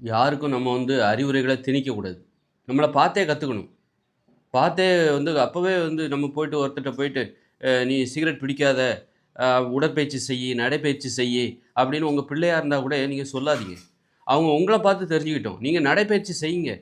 யாருக்கும் நம்ம வந்து அறிவுரைகளை திணிக்கக்கூடாது. நம்மளை பார்த்தே கற்றுக்கணும் பார்த்தே வந்து அப்போவே வந்து நம்ம போயிட்டு ஒருத்தர்கிட்ட போயிட்டு நீ சிகரெட் பிடிக்காத உடற்பயிற்சி செய் நடைப்பயிற்சி செய் அப்படின்னு உங்கள் பிள்ளையாக இருந்தால் கூட நீங்கள் சொல்லாதீங்க. அவங்க உங்களை பார்த்து தெரிஞ்சுக்கிட்டோம். நீங்கள் நடைப்பயிற்சி செய்யுங்க.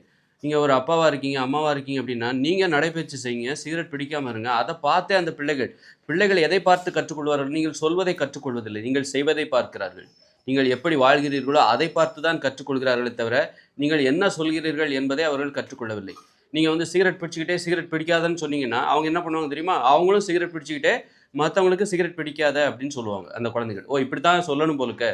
நீங்கள் ஒரு அப்பாவாக இருக்கீங்க அம்மாவாக இருக்கீங்க அப்படின்னா நீங்கள் நடைப்பயிற்சி செய்யுங்க சிகரெட் பிடிக்காமல் இருங்க. அதை பார்த்தே அந்த பிள்ளைகள் பிள்ளைகள் எதை பார்த்து கற்றுக்கொள்வார்கள்? நீங்கள் சொல்வதை கற்றுக்கொள்வதில்லை. நீங்கள் செய்வதை பார்க்கிறார்கள். நீங்கள் எப்படி வாழ்கிறீர்களோ அதை பார்த்து தான் கற்றுக்கொள்கிறார்களே தவிர நீங்கள் என்ன சொல்கிறீர்கள் என்பதை அவர்கள் கற்றுக்கொள்ளவில்லை. நீங்கள் வந்து சிகரெட் பிடிச்சிக்கிட்டே சிகரெட் பிடிக்காதன்னு சொன்னீங்கன்னா அவங்க என்ன பண்ணுவாங்க தெரியுமா? அவங்களும் சிகரெட் பிடிச்சிக்கிட்டே மற்றவங்களுக்கு சிகரெட் பிடிக்காத அப்படின்னு சொல்லுவாங்க அந்த குழந்தைகள். ஓ இப்படி தான் சொல்லணும் போலுக்க.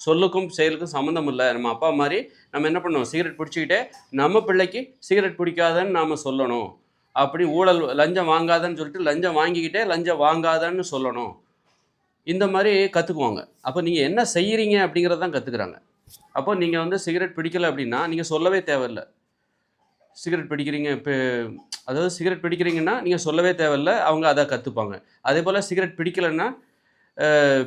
சொல்லுக்கும் செயலுக்கும் சம்மந்தம் இல்லை. நம்ம அப்பா மாதிரி நம்ம என்ன பண்ணுவோம்? சிகரெட் பிடிச்சிக்கிட்டே நம்ம பிள்ளைக்கு சிகரெட் பிடிக்காதன்னு நாம் சொல்லணும். அப்படி ஊழல் லஞ்சம் வாங்காதன்னு சொல்லிட்டு லஞ்சம் வாங்கிக்கிட்டே லஞ்சம் வாங்காதன்னு சொல்லணும். இந்த மாதிரி கற்றுக்குவாங்க அப்போ நீங்கள் என்ன செய்கிறீங்க அப்படிங்கிறது தான் கற்றுக்குறாங்க அப்போ நீங்கள் வந்து சிகரெட் பிடிக்கல அப்படின்னா நீங்கள் சொல்லவே தேவையில்லை. சிகரெட் பிடிக்கிறீங்க இப்போ அதாவது சிகரெட் பிடிக்கிறீங்கன்னா நீங்கள் சொல்லவே தேவையில்ல அவங்க அதை கற்றுப்பாங்க அதே போல் சிகரெட் பிடிக்கலைன்னா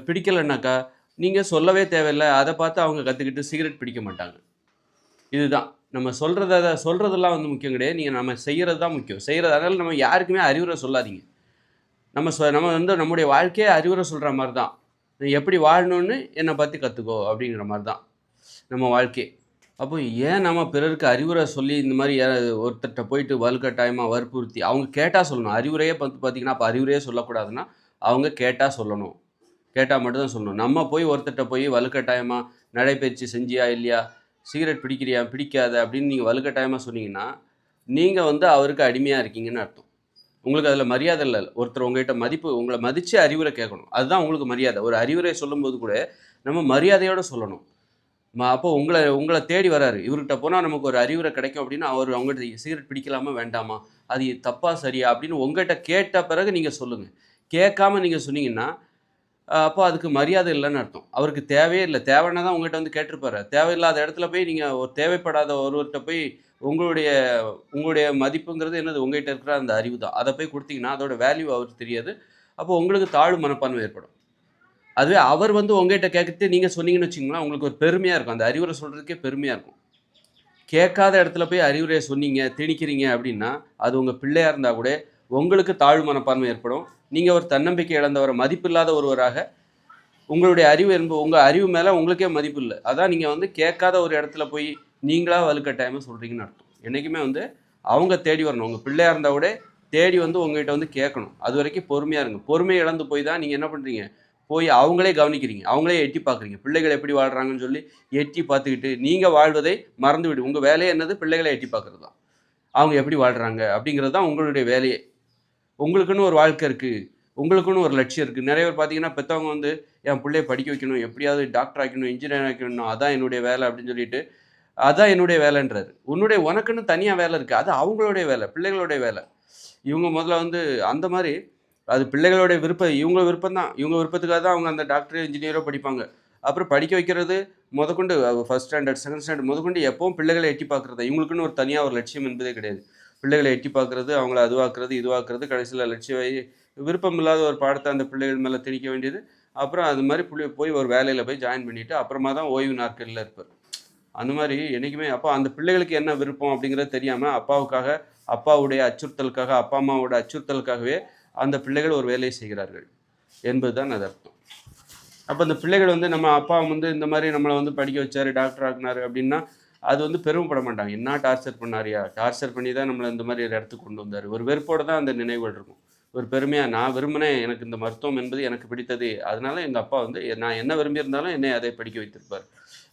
பிடிக்கலைன்னாக்கா நீங்கள் சொல்லவே தேவையில்லை அதை பார்த்து அவங்க கற்றுக்கிட்டு சிகரெட் பிடிக்க மாட்டாங்க. இதுதான். நம்ம சொல்கிறத சொல்கிறதெல்லாம் வந்து முக்கியம் கிடையாது. நீங்கள் நம்ம செய்கிறது தான் முக்கியம். செய்கிறது அதனால் நம்ம யாருக்குமே அறிவுரை சொல்லாதீங்க. நம்ம சொ நம்ம வந்து நம்முடைய வாழ்க்கையே அறிவுரை சொல்கிற மாதிரி தான் நீ எப்படி வாழணும்னு என்னை பற்றி கற்றுக்கோ அப்படிங்கிற மாதிரி தான் நம்ம வாழ்க்கை. அப்போ ஏன் நம்ம பிறருக்கு அறிவுரை சொல்லி இந்த மாதிரி ஒருத்தர்கிட்ட போயிட்டு வலுக்கட்டாயமாக வற்புறுத்தி அவங்க கேட்டால் சொல்லணும். அறிவுரையே பார்த்து பார்த்தீங்கன்னா அப்போ அறிவுரையே சொல்லக்கூடாதுன்னா அவங்க கேட்டால் சொல்லணும். கேட்டால் மட்டும்தான் சொல்லணும். நம்ம போய் ஒருத்தர்கிட்ட போய் வலுக்கட்டாயமாக நடைபயிற்சி செஞ்சியா இல்லையா? சிகரெட் பிடிக்கிறியா? பிடிக்காத அப்படின்னு நீங்கள் வலுக்கட்டாயமாக சொன்னீங்கன்னா நீங்கள் வந்து அவருக்கு அடிமையாக இருக்கீங்கன்னு அர்த்தம். உங்களுக்கு அதில் மரியாதை இல்லை. ஒருத்தர் உங்ககிட்ட மதிப்பு உங்களை மதித்து அறிவுரை கேட்கணும். அதுதான் உங்களுக்கு மரியாதை. ஒரு அறிவுரை சொல்லும்போது கூட நம்ம மரியாதையோடு சொல்லணும். அப்போ உங்களை உங்களை தேடி வராரு. இவர்கிட்ட போனால் நமக்கு ஒரு அறிவுரை கிடைக்கும் அப்படின்னா அவர் அவங்ககிட்ட சிகரெட் பிடிக்கலாமா வேண்டாமா? அது தப்பா சரியா? அப்படின்னு உங்ககிட்ட கேட்ட பிறகு நீங்கள் சொல்லுங்கள் கேட்காம நீங்கள் சொன்னீங்கன்னா அப்போ அதுக்கு மரியாதை இல்லைன்னு அர்த்தம். அவருக்கு தேவையே இல்லை. தேவைன்னா தான் உங்கள்கிட்ட வந்து கேட்டிருப்பாரு. தேவையில்லாத இடத்துல போய் நீங்கள் ஒரு தேவைப்படாத ஒருவர்கிட்ட போய் உங்களுடைய உங்களுடைய மதிப்புங்கிறது என்னது? உங்கள்கிட்ட இருக்கிற அந்த அறிவு தான். அதை போய் கொடுத்தீங்கன்னா அதோட வேல்யூ அவருக்கு தெரியாது. அப்போ உங்களுக்கு தாழ்வு மனப்பான்மை ஏற்படும். அதுவே அவர் வந்து உங்ககிட்ட கேட்கறது நீங்கள் சொன்னீங்கன்னு வச்சிங்களேன் உங்களுக்கு ஒரு பெருமையாக இருக்கும். அந்த அறிவுரை சொல்கிறதுக்கே பெருமையாக இருக்கும். கேட்காத இடத்துல போய் அறிவுரையை சொன்னீங்க திணிக்கிறீங்க அப்படின்னா அது உங்கள் பிள்ளையாக இருந்தால் கூட உங்களுக்கு தாழ்வு மனப்பான்மை ஏற்படும். நீங்கள் ஒரு தன்னம்பிக்கை இழந்தவரை மதிப்பில்லாத ஒருவராக உங்களுடைய அறிவு என்பது உங்கள் அறிவு மேலே உங்களுக்கே மதிப்பு இல்லை. அதான் நீங்கள் வந்து கேட்காத ஒரு இடத்துல போய் நீங்களாக வலுக்கட்டாயமாக சொல்கிறீங்கன்னு அர்த்தம். என்றைக்குமே வந்து அவங்க தேடி வரணும். உங்கள் பிள்ளையாக இருந்தால் கூட தேடி வந்து உங்ககிட்ட வந்து கேட்கணும். அது வரைக்கும் பொறுமையாக இருங்க. பொறுமை இழந்து போய் தான் நீங்கள் என்ன பண்ணுறீங்க போய் அவங்களே கவனிக்கிறீங்க. அவங்களே எட்டி பார்க்குறீங்க. பிள்ளைகள் எப்படி வாழ்கிறாங்கன்னு சொல்லி எட்டி பார்த்துக்கிட்டு நீங்கள் வாழ்வதை மறந்து விடு உங்கள் வேலையே என்னது? பிள்ளைகளை எட்டி பார்க்குறது தான். அவங்க எப்படி வாழ்கிறாங்க அப்படிங்கிறது தான் உங்களுடைய வேலையே. உங்களுக்குன்னு ஒரு வாழ்க்கை இருக்குது உங்களுக்குன்னு ஒரு லட்சியம் இருக்குது நிறைய பேர் பார்த்தீங்கன்னா பெற்றவங்க வந்து என் பிள்ளைய படிக்க வைக்கணும். எப்படியாவது டாக்டர் ஆக்கணும் இன்ஜினியர் ஆக்கணும் அதான் என்னுடைய வேலை அப்படின்னு சொல்லிட்டு அதான் என்னுடைய வேலைன்றாரு. உன்னுடைய உனக்குன்னு தனியாக வேலை இருக்குது அது அவங்களுடைய வேலை பிள்ளைகளுடைய வேலை. இவங்க முதல்ல வந்து அந்த மாதிரி அது பிள்ளைகளுடைய விருப்பம் இவங்க விருப்பம் தான். இவங்க விருப்பத்துக்காக தான் அவங்க அந்த டாக்டர் இன்ஜினியரோ படிப்பாங்க. அப்புறம் படிக்க வைக்கிறது முதற்கொண்டு ஃபஸ்ட் ஸ்டாண்டர்ட் செகண்ட் ஸ்டாண்டர்ட் முதற்கொண்டு எப்பவும் பிள்ளைகளை எட்டி பார்க்குறது இவங்களுக்குன்னு ஒரு தனியாக ஒரு லட்சியம் என்பதே கிடையாது. பிள்ளைகளை எட்டி பார்க்குறது அவங்கள அதுவாக்குறது இதுவாக்குறது கடைசியில் லட்சியம் விருப்பம் இல்லாத ஒரு பாடத்தை அந்த பிள்ளைகள் மேலே திணிக்க வேண்டியது. அப்புறம் அது மாதிரி புள்ளி போய் ஒரு வேலையில் போய் ஜாயின் பண்ணிவிட்டு அப்புறமா தான் ஓய்வு நாட்களில் இருப்பார். அந்த மாதிரி என்றைக்குமே அப்போ அந்த பிள்ளைகளுக்கு என்ன விருப்பம் அப்படிங்கிறது தெரியாமல் அப்பாவுக்காக அப்பாவுடைய அச்சுறுத்தலுக்காக அப்பா அம்மாவோட அச்சுறுத்தலுக்காகவே அந்த பிள்ளைகள் ஒரு வேலையை செய்கிறார்கள் என்பது தான் அது அர்த்தம். அப்போ அந்த பிள்ளைகள் வந்து நம்ம அப்பா வந்து இந்த மாதிரி நம்மளை வந்து படிக்க வச்சார் டாக்டர் ஆக்குனாரு அப்படின்னா அது வந்து பெருமைப்பட மாட்டாங்க என்ன டார்ச்சர் பண்ணாரியா? டார்ச்சர் பண்ணி தான் நம்மளை இந்த மாதிரி ஒரு இடத்துக்கு கொண்டு வந்தார். ஒரு வெறுப்போட தான் அந்த நினைவுகள் இருக்கும். ஒரு பெருமையாக நான் விரும்பினேன் எனக்கு இந்த மருத்துவம் என்பது எனக்கு பிடித்தது. அதனால எங்கள் அப்பா வந்து நான் என்ன விரும்பியிருந்தாலும் என்னை அதை படிக்க வைத்திருப்பார்.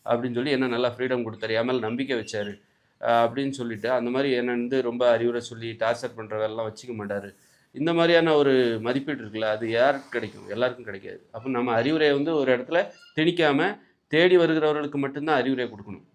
அப்படின்னு சொல்லி என்ன நல்லா ஃப்ரீடம் கொடுத்தாரு. நம்பிக்கை வச்சார். அப்படின்னு சொல்லிட்டு அந்த மாதிரி என்னை வந்து ரொம்ப அறிவுரை சொல்லி டார்ச்சர் பண்ணுறவெல்லாம் வச்சுக்க மாட்டார். இந்த மாதிரியான ஒரு மதிப்பீடு இருக்குல்ல அது யாருக்கு கிடைக்கும்? எல்லாருக்கும் கிடைக்காது. அப்போ நம்ம அறிவுரையை வந்து ஒரு இடத்துல திணிக்காமல் தேடி வருகிறவர்களுக்கு மட்டும்தான் அறிவுரை கொடுக்கணும்.